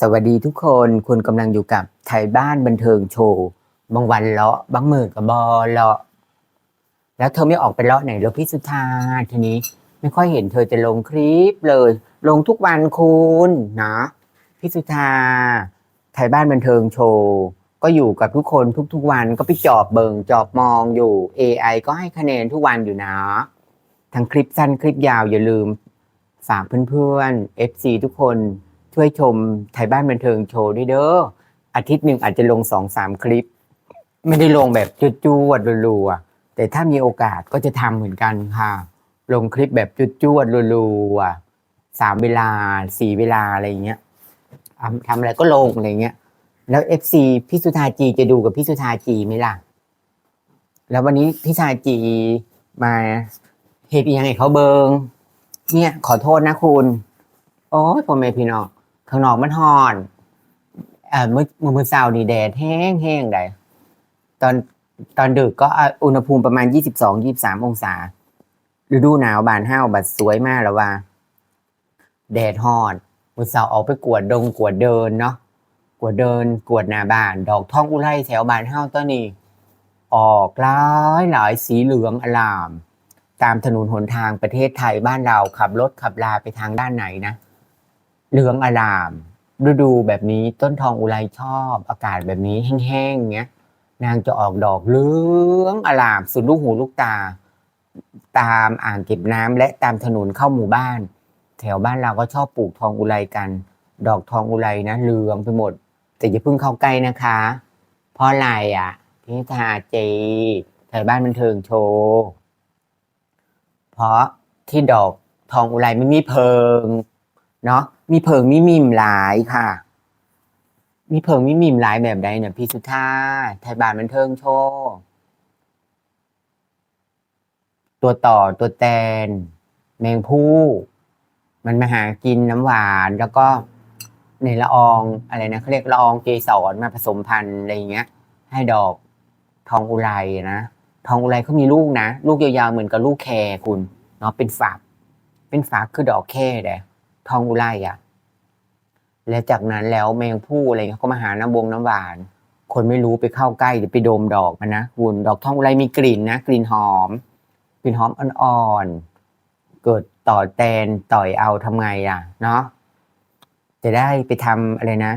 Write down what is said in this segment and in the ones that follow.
สวัสดีทุกคนคุณกำลังอยู่กับไทยบ้านบันเทิงโชว์ บางวันเลาะ บางมือกับบอเลาะ แล้วเธอไม่ออกไปเลาะไหนแล้วพี่สุธาทีนี้ ไม่ค่อยเห็นเธอจะลงคลิปเลย ลงทุกวันคุณนะพี่สุธาไทยบ้านบันเทิงโชว์ ก็อยู่กับทุกคนทุกๆวันก็ไปจอบเบิงจอบมองอยู่ AI ก็ให้คะแนนทุกวันอยู่นะ ทั้งคลิปสั้นคลิปยาวอย่าลืม ฝากเพื่อนๆ FC ทุกคน ช่วยชมไทยบ้านบันเทิงโชว์ด้วยเด้ออาทิตย์หนึ่งอาจจะลงสองสามคลิป ไม่ได้ลงแบบจูดๆรัวๆแต่ถ้ามีโอกาสก็จะทำเหมือนกันค่ะ ลงคลิปแบบจูดๆรัวๆสามเวลาสี่เวลาอะไรอย่างเงี้ยทำอะไรก็ลงอะไรเงี้ย แล้ว FC พี่สุธาจีจะดูกับพี่สุธาจีไหมล่ะ แล้ววันนี้พี่สุธาจีมาเฮปียังไงเขาเบิง เนี่ยขอโทษนะคุณ โอ้ยพ่อแม่พี่น้อง ข้างนอกมันฮอนเอ่อเมื่อเมื่อมื้อเช้านี่แดดแห้งแห้งได้ตอนตอนดึกก็อุณหภูมิประมาณ22 23องยี่บสามองศาฤดูหนาวบานห้าวบัดสวยมากแล้วว่า แดดฮอนมื้อเช้าออกไปกวดดงกวดเดินเนาะกวดเดินกวดหน้าบาน ดอกท่องอุไรแถวบานห้าวตัวนี้ ออกหลายหลายสีเหลืองอลาม ตามถนนหนทางประเทศไทยบ้านเราขับรถขับลาไปทางด้านไหนนะ เหลืองอลามฤดูแบบนี้ต้นทองอุไรชอบ อากาศแบบนี้แห้งๆเงี้ย นางจะออกดอกเหลืองอลามสุดลูกหูลูกตา ตามอ่างเก็บน้ำและตามถนนเข้าหมู่บ้าน แถวบ้านเราก็ชอบปลูกทองอุไรกัน ดอกทองอุไรนะเหลืองไปหมด แต่อย่าเพิ่งเข้าใกล้นะคะ เพราะอะไรอะพี่ทาเจแถวบ้านบันเทิงโชว์เพราะที่ดอกทองอุไรไม่มีเพิง เนาะ มีเพิงมีมิมหลายค่ะ มีเพิงมีมิมหลายแบบใดเนี่ยพี่สุธาไทยบานบันเทิงโชว์ตัวต่อตัวแตน แมงผู้ มันมาหากินน้ำหวานแล้วก็ในละอองอะไรนะเขาเรียกละอองเกสรมาผสมพันธุ์อะไรอย่างเงี้ย ให้ดอกทองอุไรนะทองอุไรเขามีลูกนะ ลูกยาวๆเหมือนกับลูกแคคุณเนาะเป็นฝัก เป็นฝักคือดอกแค่แหละทองอุไรอะ แล้วจากนั้นแล้วแมงผู้อะไรเงี้ยก็มาหาน้ำวงน้ำหวาน คนไม่รู้ไปเข้าใกล้เดี๋ยวไปดมดอกมันนะคุณดอกท่องไรมีกลิ่นนะกลิ่นหอมกลิ่นหอมอ่อนๆเกิดต่อแตนต่อยเอาทำไงอะ เนาะจะได้ไปทำอะไรนะ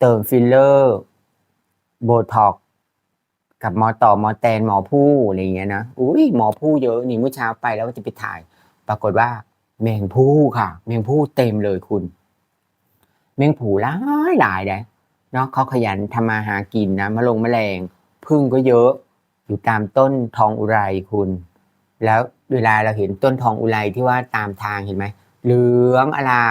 เติมฟิลเลอร์โบท็อกกับหมอต่อหมอแตนหมอผู้อะไรอย่างเงี้ยนะอุ้ยหมอผู้เยอะนี่เมื่อเช้าไปแล้วจะไปถ่าย ปรากฏว่าแมงผู้ค่ะ แมงผู้เต็มเลยคุณ แมงผู้หลายหลายเลยเนาะเขาขยันทำมาหากินนะมะลงแมลงพึ่งก็เยอะอยู่ตามต้นทองอุไรคุณ แล้วเวลาเราเห็นต้นทองอุไรที่ว่าตามทางเห็นไหมเหลืองอลา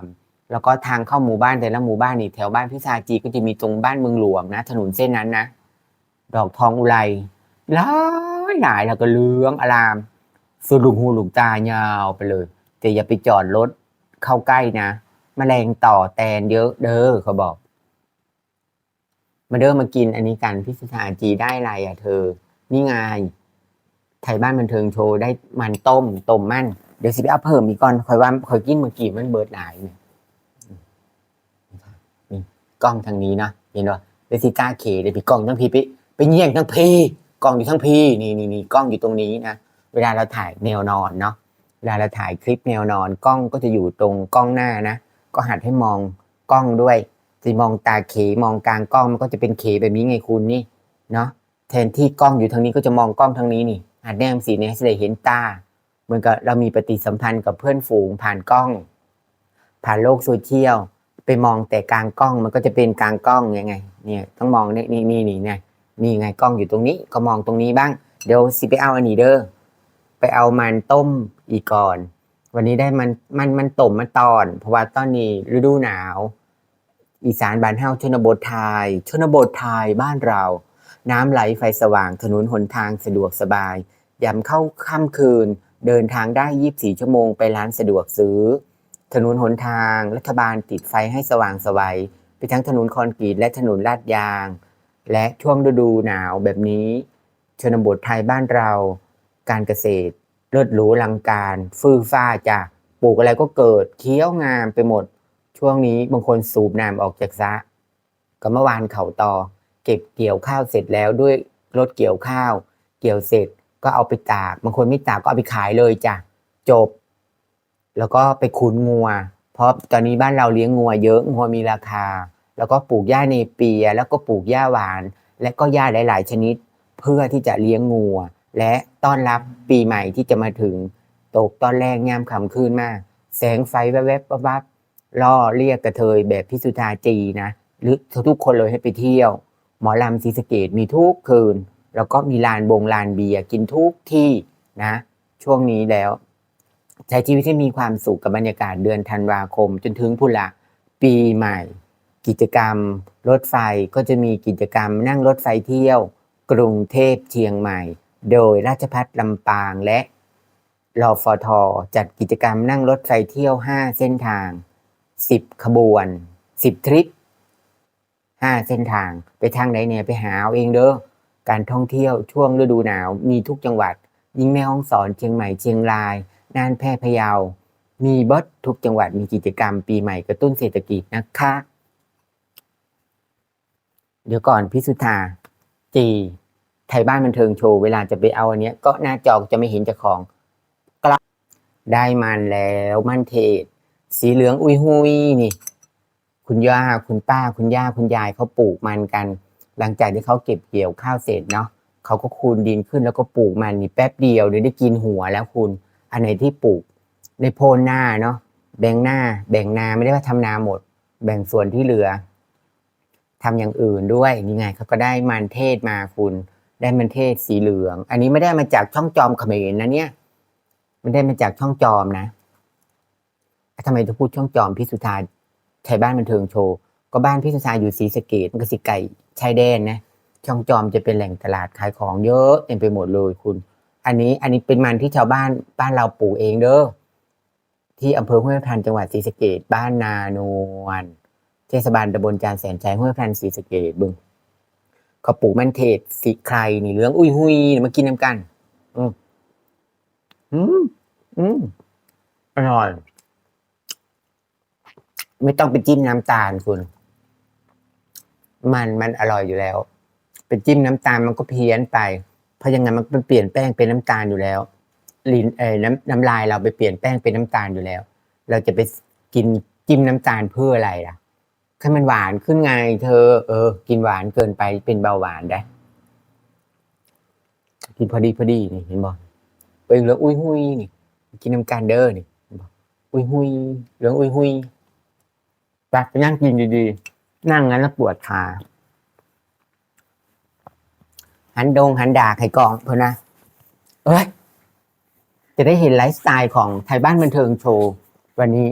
ม แล้วก็ทางเข้าหมู่บ้านแต่ละหมู่บ้านนี่แถวบ้านพิชาจีก็จะมีตรงบ้านเมืองหลวงนะ ถนนเส้นนั้นนะดอกทองอุไรหลายหลายแล้วก็เหลืองอลามสุดลูกหูหลูกตายาวไปเลยแต่อย่าไปจอดรถเข้าใกล้นะ มแมลงต่อแตนเยอะเด้อเขาบอก มาเด้อมากินอันนี้กันพิสถาจีได้ไรอะเธอ นี่ไงไทยบ้านบันเทิงโชว์ได้มันต้มต้มมันเดี๋ยวสิไปเอาเพิ่มอีกก่อนคอยว่าคอยกินเมื่อกี้มันเบิดหลายเนี่ยนี่กล้องทางนี้นะเห็นป่ะเดยวสิก้าเคเดี๋ยวพี่กล้องทั้งพี่ไปไปเยี่ยงทั้งพี่กล้องอยู่ทั้งพี่นี่นี่นี่กล้องอยู่ตรงนี้นะเวลาเราถ่ายแนวนอนเนาะเวลาเราถ่ายคลิปแนวนอนกล้องก็จะอยู่ตรงกล้องหน้านะ ก็หัดให้มองกล้องด้วยจะมองตาเขมองกลางกล้องมันก็จะเป็นเขแบบนี้ไงคุณนี่เนาะแทนที่กล้องอยู่ทางนี้ก็จะมองกล้องทางนี้นี่หัดแนมสีเนี่ยให้ได้เห็นตาเหมือนกับเรามีปฏิสัมพันธ์กับเพื่อนฝูงผ่านกล้อง ผ่านโลกโซเชียลไปมองแต่กลางกล้องมันก็จะเป็นกลางกล้องยังไง เนี่ยต้องมองนี่นี่นี่นี่ไงนี่ไงกล้องอยู่ตรงนี้ก็มองตรงนี้บ้างเดี๋ยวสิไปเอาอันนี้เด้อไปเอามันต้มอีกก่อน วันนี้ได้มันมันมันต้มมาตอน เพราะว่าตอนนี้ฤดูหนาว อีสานบ้านเฮาชนบทไทย ชนบทไทยบ้านเรา น้ำไหลไฟสว่างถนนหนทางสะดวกสบายยามเข้าค่ำคืน เดินทางได้ 24 ชั่วโมงไปร้านสะดวกซื้อ ถนนหนทาง รัฐบาลติดไฟให้สว่างสวัยไปทั้งถนนคอนกรีตและถนนลาดยาง และช่วงฤดูหนาวแบบนี้ ชนบทไทยบ้านเรา การเกษตร เลิศหรูอลังการฟื่อฟ้าจ้ะปลูกอะไรก็เกิดเคี้ยวงามไปหมด ช่วงนี้บางคนสูบน้ำออกจากสะก็เมื่อวานเขาต่อเก็บเกี่ยวข้าวเสร็จแล้วด้วยรถเกี่ยวข้าว เกี่ยวเสร็จก็เอาไปตากบางคนไม่ตากก็เอาไปขายเลยจ้ะจบ แล้วก็ไปขุนงัว เพราะตอนนี้บ้านเราเลี้ยงงัวเยอะงัวมีราคา แล้วก็ปลูกหญ้าเนเปีย แล้วก็ปลูกหญ้าหวาน และก็หญ้าหลาย ๆ ชนิด เพื่อที่จะเลี้ยงงัว และต้อนรับปีใหม่ที่จะมาถึง ตกตอนแรกยามคำคืนมาก แสงไฟแวบๆวับๆล่อเรียกกระเทยแบบพิสุทาจีนะหรือทุกคนเลยให้ไปเที่ยว หมอลำศรีสะเกดมีทุกคืน แล้วก็มีลานบงลานเบียร์กินทุกที่นะ ช่วงนี้แล้ว ใช้ชีวิตให้มีความสุขกับบรรยากาศเดือนธันวาคม จนถึงพุละปีใหม่ กิจกรรม รถไฟก็จะมีกิจกรรมนั่งรถไฟเที่ยว กรุงเทพเชียงใหม่ โดยราชพัฒลำปางและรอฟทจัดกิจกรรมนั่งรถไฟเที่ยว 5 เส้นทาง 10 ขบวน 10 ทริป 5 เส้นทาง ไปทางไหนเนี่ย ไปหาเอาเองเด้อการท่องเที่ยวช่วงฤดูหนาวมีทุกจังหวัด ยิ่งแม่ฮ่องสอนเชียงใหม่เชียงราย น่านแพร่พะเยา มีบดทุกจังหวัดมีกิจกรรมปีใหม่กระตุ้นเศรษฐกิจนะคะ เดี๋ยวก่อนพิสุทธาจี ไทยบ้านบันเทิงโชว์เวลาจะไปเอาอันเนี้ยก็หน้าจอจะไม่เห็นจ้าของกลับได้มันแล้วมันเทศ สีเหลืองอุ้ยหุยนี่ คุณย่าคุณป้าคุณย่าคุณยายเขาปลูกมันกัน หลังจากที่เขาเก็บเกี่ยวข้าวเสร็จเนาะเขาก็คูนดินขึ้นแล้วก็ปลูกมันนี่แป๊บเดียวเดี๋ยวได้กินหัวแล้วคุณ อันไหนที่ปลูกในโพนหน้าเนาะแบ่งหน้า แบ่งนาไม่ได้ว่าทำนาหมด แบ่งส่วนที่เหลือทำอย่างอื่นด้วยนี่ไงเขาก็ได้มันเทศมาคุณ ได้มันเทศสีเหลือง อันนี้ไม่ได้มาจากช่องจอมเขมรนะเนี่ยไม่ได้มาจากช่องจอมนะทำไมต้องพูดช่องจอมพิสุทธาไทยบ้านบันเทิงโชว์ก็บ้านพิสุทธาอยู่ศรีสเกดมันก็สิไก่ชายแดนนะช่องจอมจะเป็นแหล่งตลาดขายของเยอะเต็มไปหมดเลยคุณ อันนี้อันนี้เป็นมันที่ชาวบ้านบ้านเราปลูกเองเด้อที่อำเภอห้วยพันจังหวัดศรีสะเกดบ้านนานวลเทศบาลตำบลจานแสนชัยห้วยพันศรีสะเกดบึง เขาปลูกมันเทศสีใครนี่เหลืองอุ้ยหุยมากินน้ำกัน อืมอืมอืมอร่อย ไม่ต้องไปจิ้มน้ำตาลคุณ มันมันอร่อยอยู่แล้วไปจิ้มน้ำตาลมันก็เพี้ยนไป เพราะยังไงมันเปลี่ยนแป้งเป็นน้ำตาลอยู่แล้วลิ้นเอ้น้ำน้ำลายเราไปเปลี่ยนแป้งเป็นน้ำตาลอยู่แล้ว เราจะไปกินจิ้มน้ำตาลเพื่ออะไรล่ะ ให้มันหวานขึ้นไง เธอ เออ กินหวานเกินไปเป็นเบาหวานได้ กินพอดีพอดีนี่เห็นบ่เองเหลืองอุ้ยหุยนี่กินน้ำกันเด้อนี่เห็นบ่อุ้ยหุยเหลืองอุ้ยหุยไปไปนั่งกินดีๆ นั่งงั้นแล้วปวดขาหันดงหันดาไข่กองเพื่อนนะ เอ้ย จะได้เห็นไลฟ์สไตล์ของไทยบ้านบันเทิงโชว์ วันนี้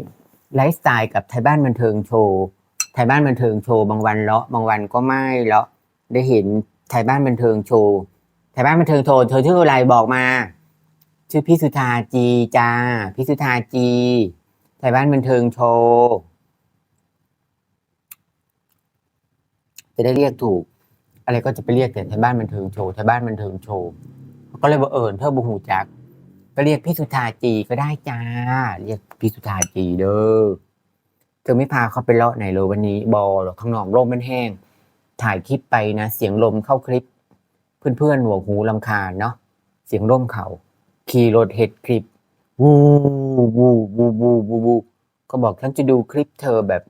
ไลฟ์สไตล์กับไทยบ้านบันเทิงโชว์ ไทยบ้านบันเทิงโชว์บางวันเลาะบางวันก็ไม่เลาะได้เห็นไทยบ้านบันเทิงโชว์ไทยบ้านบันเทิงโชว์เธอชื่ออะไรบอกมา ชื่อพี่สุธาจีจ้าพี่สุธาจี ไทยบ้านบันเทิงโชว์จะได้เรียกถูก อะไรก็จะไปเรียกแต่ไทยบ้านบันเทิงโชว์ไทยบ้านบันเทิงโชว์ก็เลยบอกเอิญเธอบุหูจัก ก็เรียกพี่สุธาจีก็ได้จ้า เรียกพี่สุธาจีเด้อ เธอไม่พาเขาไปเลาะไหนเลยวันนี้บอหรอกข้างนอกลมมันแห้ง ถ่ายคลิปไปนะ เสียงลมเข้าคลิป เพื่อนๆหัวหูลำคาญเนาะเสียงร่มเขา ขี่รถเห็ดคลิปวูวูวูวูวูวูก็บอกฉันจะดูคลิปเธอแบบ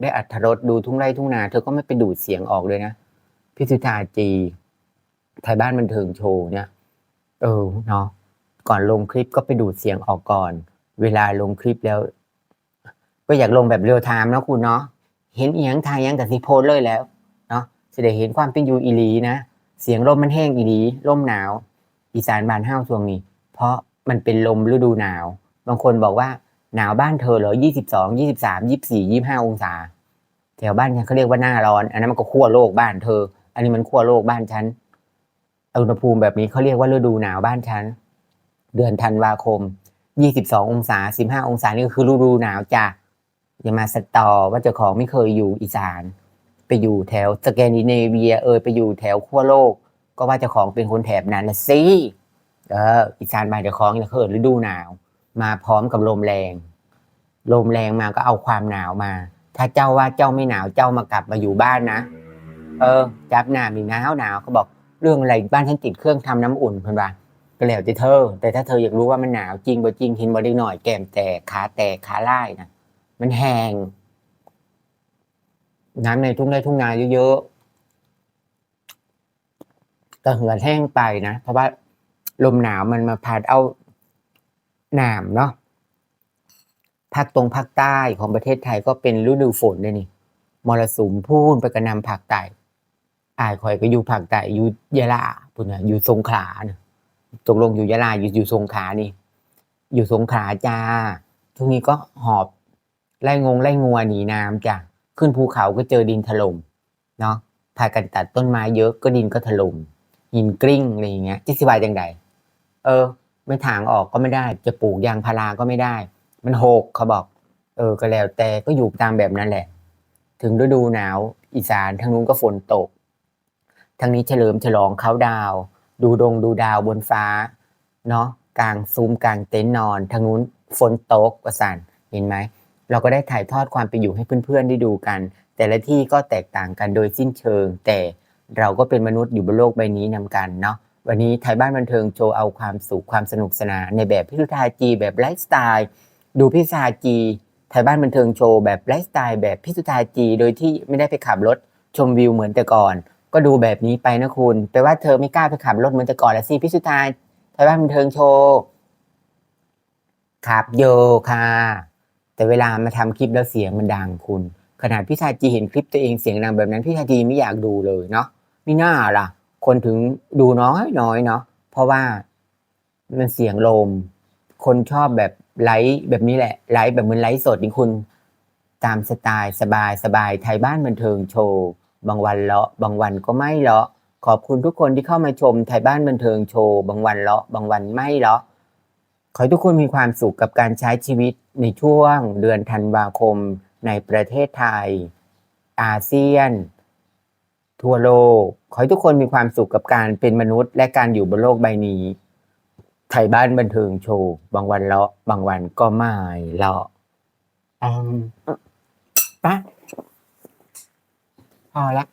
ได้อัธรสดูทุ่งไร่ทุ่งนา เธอก็ไม่ไปดูดเสียงออกเลยนะพี่สุธาจีไทยบ้านบันเทิงโชว์เนี่ย เออเนาะก่อนลงคลิปก็ไปดูดเสียงออกก่อน เวลาลงคลิปแล้ว ก็อยากลงแบบเรียลไทม์นะคุณเนาะเห็นเอียงทายยังแต่สิโพสเลยแล้วเนาะจะได้เห็นความเป็นอยู่อีหลีนะเสียงลมมันแห้งอีหลีลมหนาว อีสานบานห้าวช่วงนี้ เพราะมันเป็นลมฤดูหนาว บางคนบอกว่าหนาวบ้านเธอเหรอยี่สิบสองยี่สิบสามยี่สี่ยี่ห้าองศา แถวบ้านฉันเขาเรียกว่าหน้าร้อน อันนั้นมันก็ขั้วโลกบ้านเธอ อันนี้มันขั้วโลกบ้านฉัน อุณหภูมิแบบนี้เขาเรียกว่าฤดูหนาวบ้านฉัน เดือนธันวาคม22ององศา15องศานี่ก็คือฤดูหนาวจ้ะ อย่ามาสตอว่าเจ้าของไม่เคยอยู่อีสาน ไปอยู่แถวสแกนดิเนเวียเอยไปอยู่แถวขั้วโลก ก็ว่าเจ้าของเป็นคนแถบนั้นนะสิเอออีสานบ้าเจ้าของเนี่ยเกิดฤดูหนาว มาพร้อมกับลมแรง ลมแรงมาก็เอาความหนาวมา ถ้าเจ้าว่าเจ้าไม่หนาวเจ้ามากลับมาอยู่บ้านนะ เออ จับหน้ามีหนาวหนาวเขาบอกเรื่องอะไรบ้านฉันติดเครื่องทำน้ำอุ่นเพิ่นว่าก็แล้วแต่เธอ แต่ถ้าเธออยากรู้ว่ามันหนาวจริงบ่จริงเห็นบ่ได้หน่อยแก้มแตกขาแตกขาล่ายนะ มันแหงน้ำในทุ่งไร่ทุ่งนาเยอะๆแต่เหือดแห้งไปนะ เพราะว่าลมหนาวมันมาพัดเอาหนามเนาะภาคตรงภาคใต้ของประเทศไทยก็เป็นฤดูฝนเลยนี่มรสุมพูนไปกระนำภาคใต้อายคอยก็อยู่ภาคใต้อยู่ยะลาปุ่นน่ะอยู่สงขลาเนี่ยตกลงอยู่ยะลาอยู่อยู่สงขลานี่ อยู่สงขลาจ้าช่วงนี้ก็หอบ ไล่งงไล่งัวหนีน้ำจ้ะขึ้นภูเขาก็เจอดินถล่มเนาะพากันตัดต้นไม้เยอะก็ดินก็ถล่มหินกลิ้งอะไรอย่างเงี้ยจะสิบายจังใดเออ ไม่ถางออกก็ไม่ได้ จะปลูกยางพาราก็ไม่ได้ มันโหกเขาบอก เออก็แล้วแต่ก็อยู่ตามแบบนั้นแหละ ถึงฤดูหนาวอีสานทางนู้นก็ฝนตกทางนี้เฉลิมฉลองเขาดาว ดูดงดูดาวบนฟ้าเนาะกลางซุ้มกลางเต็นท์นอนทางนู้นฝนตกประสานเห็นไหม เราก็ได้ถ่ายทอดความเป็นอยู่ให้เพื่อนๆได้ดูกัน แต่ละที่ก็แตกต่างกันโดยสิ้นเชิง แต่เราก็เป็นมนุษย์อยู่บนโลกใบนี้นำกันเนาะวันนี้ไทยบ้านบันเทิงโชว์เอาความสุขความสนุกสนานในแบบพิทุทาจีแบบไลฟ์สไตล์ดูพิธาจีไทยบ้านบันเทิงโชว์แบบไลฟ์สไตล์แบบพิสุทาจีโดยที่ไม่ได้ไปขับรถชมวิวเหมือนแต่ก่อน ก็ดูแบบนี้ไปนะคุณแปลว่าเธอไม่กล้าไปขับรถเหมือนแต่ก่อนละสิพิสุทาไทยบ้านบันเทิงโชว์ขับโยค่ะ แต่เวลามาทำคลิปแล้วเสียงมันดังคุณ ขนาดพี่ชาจีเห็นคลิปตัวเองเสียงดังแบบนั้นพี่ชาจีไม่อยากดูเลยเนาะไม่น่าล่ะ คนถึงดูน้อยน้อยเนาะเพราะว่ามันเสียงลม คนชอบแบบไลฟ์แบบนี้แหละไลฟ์แบบเหมือนไลฟ์สดนี่คุณตามสไตล์สบายสบายไทยบ้านบันเทิงโชว์บางวันเลาะ บางวันก็ไม่เลาะ ขอบคุณทุกคนที่เข้ามาชมไทยบ้านบันเทิงโชว์บางวันเลาะ บางวันไม่เลาะ ขอให้ทุกคนมีความสุขกับการใช้ชีวิตในช่วงเดือนธันวาคมในประเทศไทย อาเซียน ทั่วโลก ขอให้ทุกคนมีความสุขกับการเป็นมนุษย์ และการอยู่บนโลกใบนี้ไทยบ้านบันเทิงโชว์ บางวันเลาะ บางวันก็ไม่เลาะอืมปะพอละ